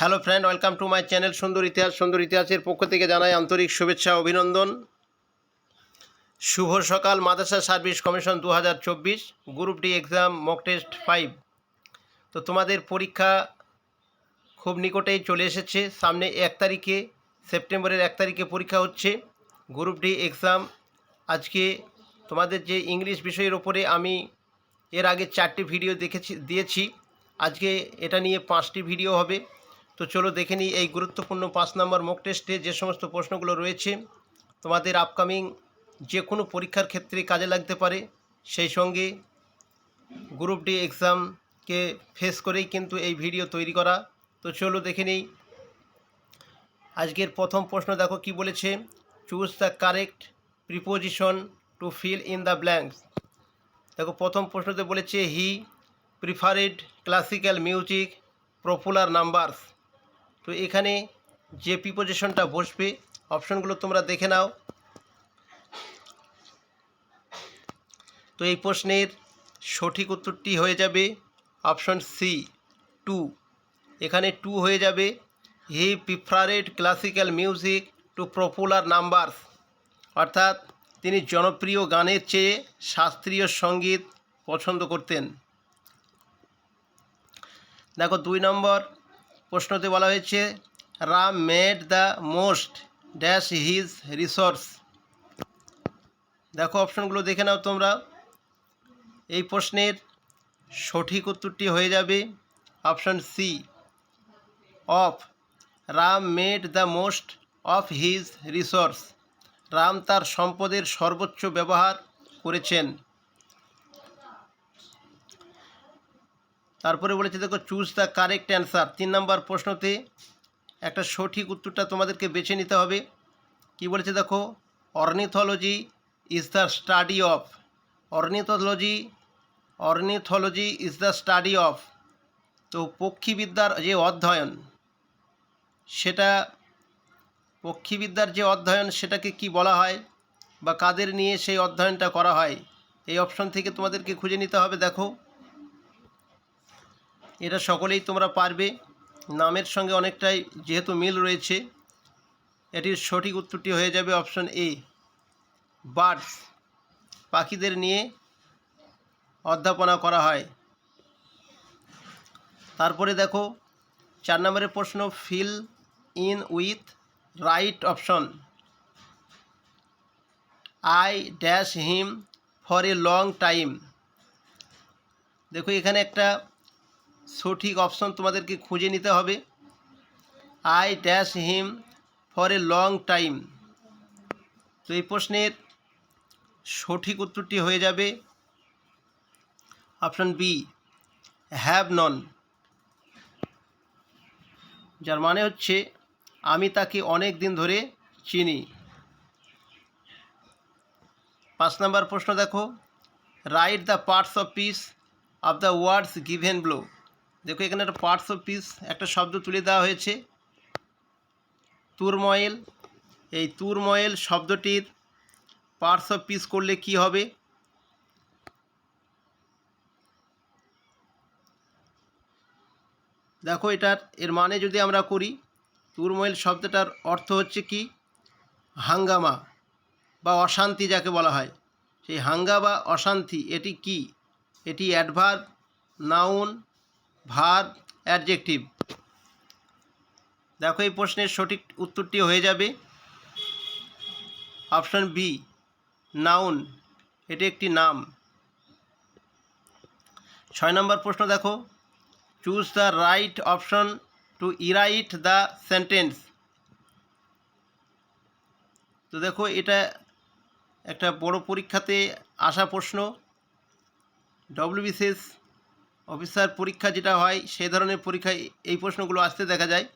Hello friend welcome to my channel সুন্দর ইতিহাস সুন্দর ইতিহাসের পক্ষ থেকে জানাই আন্তরিক শুভেচ্ছা, অভিনন্দন। শুভ সকাল, মাদ্রাসা সার্ভিস কমিশন দু হাজার চব্বিশ, group D exam mock test five তো তোমাদের পরীক্ষা খুব নিকটেই চলে এসেছে। সামনে এক তারিখে, সেপ্টেম্বরের এক তারিখে পরীক্ষা হচ্ছে, গ্রুপ ডি এক্সাম। আজকে তোমাদের যে ইংলিশ বিষয়ের ওপরে আমি এর আগে চারটি ভিডিও দেখেছি, দিয়েছি। আজকে এটা নিয়ে পাঁচটি ভিডিও হবে। তো চলো দেখে নিই এই গুরুত্বপূর্ণ পাঁচ নম্বর মক টেস্টে যে সমস্ত প্রশ্নগুলো রয়েছে, তোমাদের আপকামিং যে কোনো পরীক্ষার ক্ষেত্রে কাজে লাগতে পারে। সেই সঙ্গে গ্রুপ ডি এক্সামকে ফেস করেই কিন্তু এই ভিডিও তৈরি করা। তো চলো দেখে নিই। আজকের প্রথম প্রশ্ন দেখো কি বলেছে choose the correct preposition to fill in the blanks দেখো, প্রথম প্রশ্নতে বলেছে he preferred classical music popular numbers তো এখানে যে প্রিপোজিশনটা বসবে অপশনগুলো তোমরা দেখে নাও। তো এই প্রশ্নের সঠিক উত্তরটি হয়ে যাবে অপশন সি টু এখানে টু হয়ে যাবে। He preferred classical music to popular numbers অর্থাৎ তিনি জনপ্রিয় গানের চেয়ে শাস্ত্রীয় সংগীত পছন্দ করতেন। দেখো দুই নম্বর। প্রশ্নতে বলা হয়েছে Ram made the most dash his resource দেখো অপশনগুলো দেখে নাও তোমরা। এই প্রশ্নের সঠিক উত্তরটি হয়ে যাবে option C of Ram made the most of his resource Ram তার সম্পদের সর্বোচ্চ ব্যবহার করেছেন। তারপরে বলেছে, দেখো চুজ দ্য কারেক্ট অ্যান্সার তিন নম্বর প্রশ্নতে একটা সঠিক উত্তরটা তোমাদেরকে বেছে নিতে হবে। কি বলেছে, দেখো ornithology is the study of ornithology ornithology is the study of তো পক্ষীবিদ্যার যে অধ্যয়ন, সেটা, পক্ষীবিদ্যার যে অধ্যয়ন, সেটাকে কি বলা হয় বা কাদের নিয়ে সেই অধ্যয়নটা করা হয়, এই অপশন থেকে তোমাদেরকে খুঁজে নিতে হবে। দেখো এটা সকলেই তোমরা পারবে। নামের সঙ্গে অনেকটাই যেহেতু মিল রয়েছে, এটির সঠিক উত্তরটি হয়ে যাবে অপশন এ। বার্ডস, পাখিদের নিয়ে অধ্যাপনা করা হয়। তারপরে দেখো, চার নম্বরের প্রশ্ন, fill in with right option. I dash him for a long time. দেখো, এখানে একটা সঠিক অপশন তোমাদেরকে খুঁজে নিতে হবে। I dash him for a long time তো এই প্রশ্নের সঠিক উত্তরটি হয়ে যাবে অপশন বি হ্যাভ নন যার মানে হচ্ছে আমি তাকে অনেক দিন ধরে চিনি। পাঁচ নম্বর প্রশ্ন দেখো। Write the parts of speech of the words given below দেখো, এখানে একটা পার্টস অফ পিস একটা শব্দ তুলে দেওয়া হয়েছে। তুরময়েল, এই তুরময়েল শব্দটির পার্টস অফ পিস করলে কি হবে? দেখো, এটার, এর মানে যদি আমরা করি, তুরময়েল শব্দটার অর্থ হচ্ছে কি? হাঙ্গামা বা অশান্তি যাকে বলা হয়। সেই হাঙ্গা বা অশান্তি, এটি কি? এটি অ্যাডভার্ব নাউন ভার অ্যাডজেক্টিভ দেখো, এই প্রশ্নের সঠিক উত্তরটি হয়ে যাবে। অপশন বি নাউন এটি একটি নাম। ছয় নম্বর প্রশ্ন দেখো। Choose the right option to rewrite the sentence তো দেখো, এটা একটা বড় পরীক্ষাতে আসা প্রশ্ন। ডব্লিউবিসিএস অফিসার পরীক্ষা যেটা হয় সেই ধরনের পরীক্ষায় এই প্রশ্নগুলো আসতে দেখা যায়।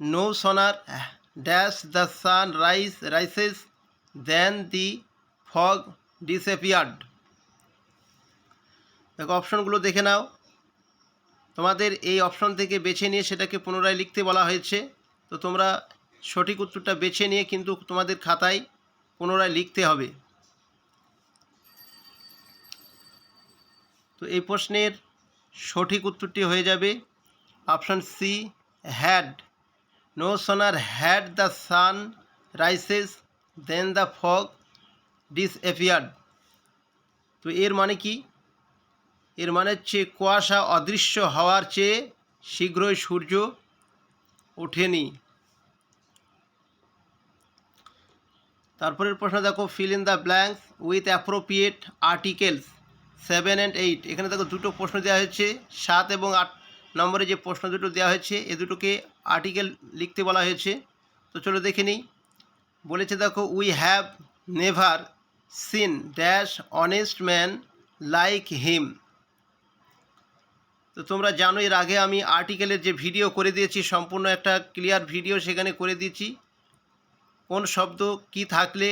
No sooner dash the sun rise rises then the fog disappeared দেখো অপশনগুলো দেখে নাও। তোমাদের এই অপশন থেকে বেছে নিয়ে সেটাকে পুনরায় লিখতে বলা হয়েছে। তো তোমরা সঠিক উত্তরটা বেছে নিয়ে কিন্তু তোমাদের খাতায় পুনরায় লিখতে হবে। তো এই প্রশ্নের সঠিক উত্তরটি হয়ে যাবে option C had no sooner had the sun rises then the fog disappeared তো এর মানে কি? এর মানে হচ্ছে কুয়াশা অদৃশ্য হওয়ার চেয়ে শীঘ্রই সূর্য ওঠেনি। তারপরের প্রশ্ন দেখো fill in the blanks with appropriate articles seven and eight এখানে দেখো দুটো প্রশ্ন দেওয়া হয়েছে, সাত এবং আট নম্বরে যে প্রশ্ন দুটো দেওয়া হয়েছে, এ দুটোকে আর্টিকেল লিখতে বলা হয়েছে। তো চলো দেখে নিই। বলেছে দেখো we have never seen dash honest man like him তো তোমরা জানো, এর আগে আমি আর্টিকেলের যে ভিডিও করে দিয়েছি, সম্পূর্ণ একটা ক্লিয়ার ভিডিও সেখানে করে দিয়েছি। কোন শব্দ কি থাকলে,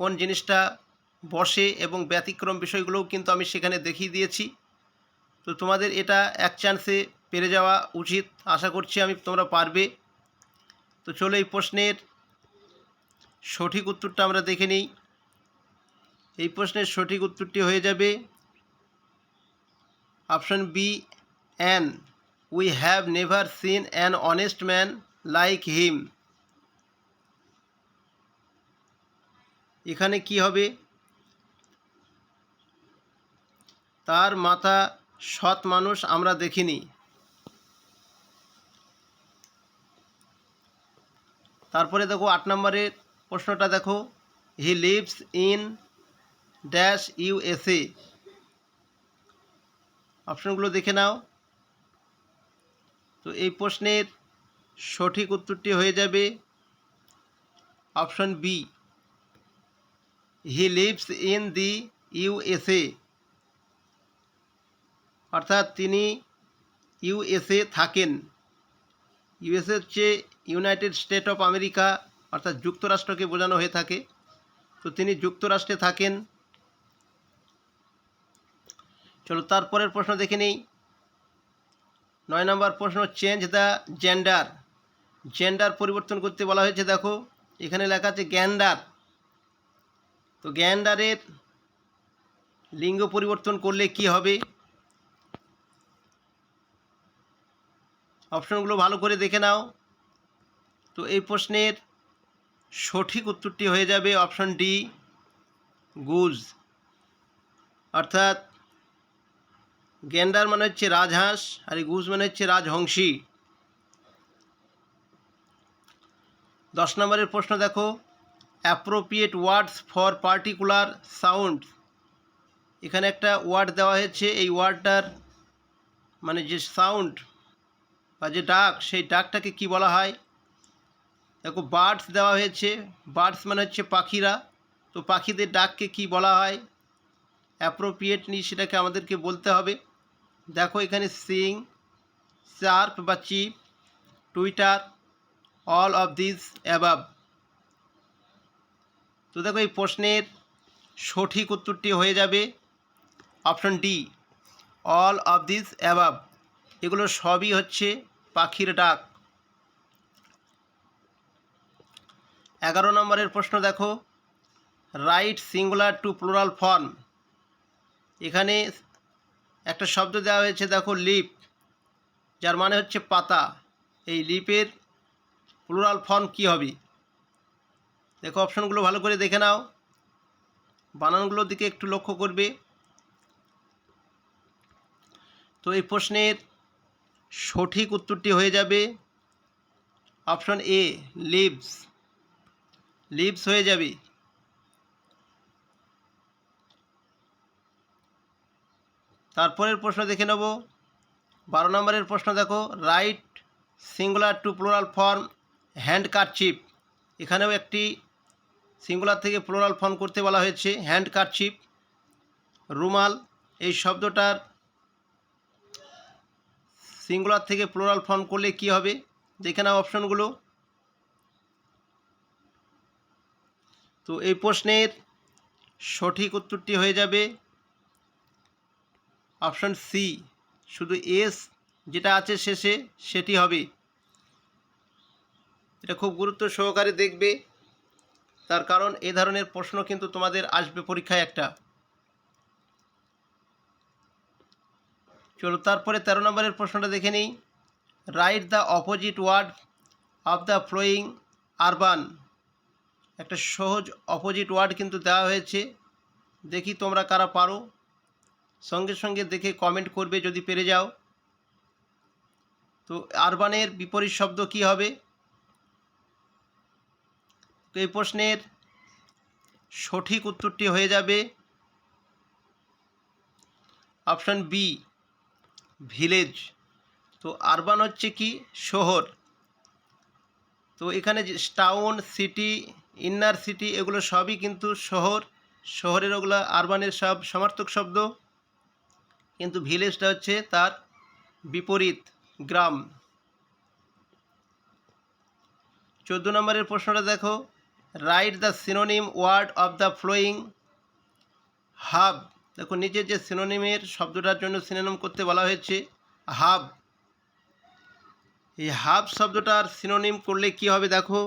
কোন জিনিসটা বসে এবং ব্যতিক্রম বিষয়গুলোও কিন্তু আমি সেখানে দেখিয়ে দিয়েছি। তো তোমাদের এটা এক চান্সে পেরে যাওয়া উচিত। আশা করছি আমি তোমরা পারবে। তো চলো এই প্রশ্নের সঠিক উত্তরটা আমরা দেখে নিই। এই প্রশ্নের সঠিক উত্তরটি হয়ে যাবে option B an we have never seen an honest man like him এখানে কি হবে? তার মাথা সৎ মানুষ আমরা দেখিনি। তারপরে দেখো আট নম্বরের প্রশ্নটা দেখো, he lives in dash USA. অপশনগুলো দেখে নাও। তো এই প্রশ্নের সঠিক উত্তরটি হয়ে যাবে option B, he lives in the USA. অর্থাৎ তিনি ইউএসএ থাকেন। ইউএসএ হচ্ছে ইউনাইটেড স্টেট অফ আমেরিকা, অর্থাৎ যুক্তরাষ্ট্রকে বোঝানো হয়ে থাকে। তো তিনি যুক্তরাষ্ট্রে থাকেন। চলো তারপরের প্রশ্ন দেখে নিই। নয় নম্বর প্রশ্ন চেঞ্জ দ্য জেন্ডার জেন্ডার পরিবর্তন করতে বলা হয়েছে, দেখো, এখানে লেখা আছে গ্যান্ডার তো গ্যান্ডারের লিঙ্গ পরিবর্তন করলে কি হবে? অপশনগুলো ভালো করে দেখে নাও। তো এই প্রশ্নের সঠিক উত্তরটি হয়ে যাবে অপশন ডি, গুজ। অর্থাৎ গেন্ডার মানে হচ্ছে রাজহাঁস, আর এই গুজ মানে হচ্ছে রাজহংসী। দশ নম্বরের প্রশ্ন দেখো appropriate words for particular sound এখানে একটা ওয়ার্ড দেওয়া হয়েছে, এই ওয়ার্ডটার মানে যে সাউন্ড বা যে ডাক, সেই ডাকটাকে কি বলা হয়? দেখো বার্ডস দেওয়া হয়েছে। বার্ডস মানে হচ্ছে পাখিরা। তো পাখিদের ডাককে কি বলা হয়? অ্যাপ্রোপ্রিয়েটলি সেটাকে আমাদেরকে বলতে হবে। দেখো, এখানে সিং চার্প বা cheep twitter all of this above তো দেখো, এই প্রশ্নের সঠিক উত্তরটি হয়ে যাবে। Option D all of this above এগুলো সবই হচ্ছে পাখির ডাক। এগারো নম্বরের প্রশ্ন দেখো। Write singular to plural form এখানে একটা শব্দ দেওয়া হয়েছে, দেখো লিপ যার মানে হচ্ছে পাতা। এই লিপের প্লুরাল ফর্ম কি হবে? দেখো অপশনগুলো ভালো করে দেখে নাও। বানানগুলোর দিকে একটু লক্ষ্য করবে। তো এই প্রশ্নের সঠিক উত্তরটি হয়ে যাবে অপশন এ, লিভস। লিভস হয়ে যাবে। তারপরের প্রশ্ন দেখে নেব। বারো নম্বরের প্রশ্ন দেখো। Write singular to plural form handkerchief এখানেও একটি সিঙ্গুলার থেকে প্লোরাল ফর্ম করতে বলা হয়েছে, হ্যান্ড চিপ রুমাল, এই শব্দটার সিঙ্গুলার থেকে প্লোরাল ফর্ম করলে কি হবে? দেখে নাও অপশনগুলো তো এই প্রশ্নের সঠিক উত্তরটি হয়ে যাবে অপশন সি শুধু এস যেটা আছে শেষে, সেটি হবে। এটা খুব গুরুত্ব সহকারে দেখবে। তার কারণ এ ধরনের প্রশ্ন কিন্তু তোমাদের আসবে পরীক্ষায় একটা। চলো তারপরে তেরো নম্বরের প্রশ্নটা দেখে নিই। Write the opposite word of the following urban একটা সহজ অপোজিট ওয়ার্ড কিন্তু দেওয়া হয়েছে। দেখি তোমরা কারা পারো। সঙ্গে সঙ্গে দেখে কমেন্ট করবে যদি পেরে যাও। তো আরবানের বিপরীত শব্দ কি হবে? এই প্রশ্নের সঠিক উত্তরটি হয়ে যাবে। Option B village. তো আরবান হচ্ছে কি? শহর। তো এখানে টাউন সিটি ইন্নার সিটি এগুলো সবই কিন্তু শহর। শহরের ওগুলো আরবানের সব সমার্থক শব্দ। কিন্তু ভিলেজটা হচ্ছে তার বিপরীত গ্রাম। চোদ্দ নম্বরের প্রশ্নটা দেখো। Write the synonym word of the following hub দেখো নিচে যে সিনোনিমের শব্দটার জন্য সিনোনিম করতে বলা হয়েছে হাব। এই হাব শব্দটার সিনোনিম করলে কি হবে দেখো?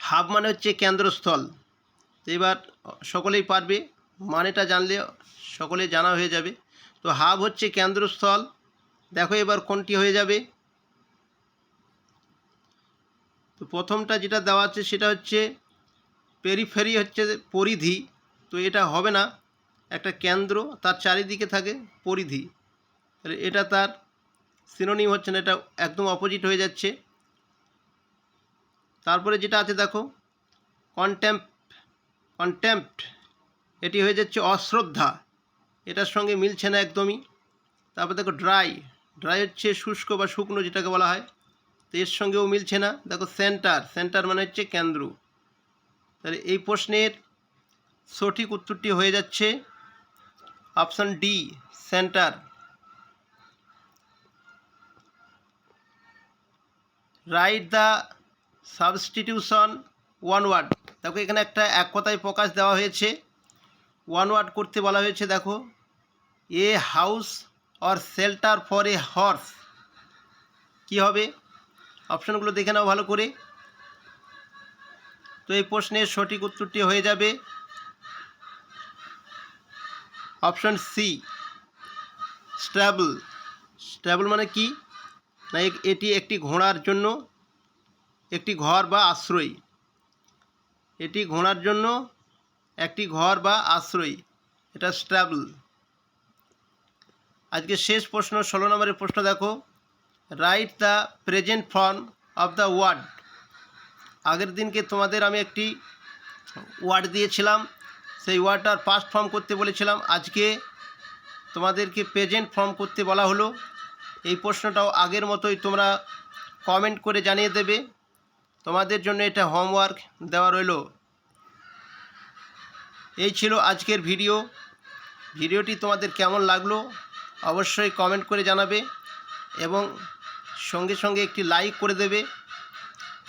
হাব মানে হচ্ছে কেন্দ্রস্থল। এবার সকলেই পারবে, মানেটা জানলে সকলে জানা হয়ে যাবে। তো হাব হচ্ছে কেন্দ্রস্থল। দেখো এবার কোনটি হয়ে যাবে। তো প্রথমটা যেটা দেওয়া আছে সেটা হচ্ছে পেরিফেরি হচ্ছে পরিধি, তো এটা হবে না। একটা কেন্দ্র তার চারিদিকে থাকে পরিধি। এটা তার সিনোনিম হচ্ছে না, এটা একদম অপোজিট হয়ে যাচ্ছে। তারপরে যেটা আছে দেখো কন্টেম্প কন্টেম্পট এটি হয়ে যাচ্ছে অশ্রদ্ধা। এটার সঙ্গে মিলছে না একদমই। তারপর দেখো ড্রাই ড্রাই হচ্ছে শুষ্ক বা শুকনো যেটাকে বলা হয়। তো এর সঙ্গেও মিলছে না। দেখো সেন্টার সেন্টার মানে হচ্ছে কেন্দ্র। তাহলে এই প্রশ্নের সঠিক উত্তরটি হয়ে যাচ্ছে option D, centre. Write the substitution one word দেখো এখানে একটা এক কথায় প্রকাশ দেওয়া হয়েছে। ওয়ান ওয়ার্ড করতে বলা হয়েছে, দেখো, a house or shelter for a horse. কী হবে? অপশানগুলো দেখে নাও ভালো করে। তো এই প্রশ্নের সঠিক উত্তরটি হয়ে যাবে অপশান সি স্ট্যাবল স্ট্যাবল মানে কি? না এটি একটি ঘোড়ার জন্য একটি ঘর বা আশ্রয়। এটি ঘোড়ার জন্য একটি ঘর বা আশ্রয়। এটা স্ট্যাবল আজকে শেষ প্রশ্ন, ষোলো নম্বরের প্রশ্ন দেখো। Write the present form of the word আগের দিনকে তোমাদের আমি একটি ওয়ার্ড দিয়েছিলাম। সেই ওয়ার্ডটার পাস্ট ফর্ম করতে বলেছিলাম। আজকে তোমাদেরকে প্রেজেন্ট ফর্ম করতে বলা হলো। এই প্রশ্নটাও আগের মতোই তোমরা কমেন্ট করে জানিয়ে দেবে। তোমাদের জন্য এটা হোমওয়ার্ক দেওয়া রইল। এই ছিল আজকের ভিডিও ভিডিওটি তোমাদের কেমন লাগল অবশ্যই কমেন্ট করে জানাবে এবং সঙ্গে সঙ্গে একটি লাইক করে দেবে।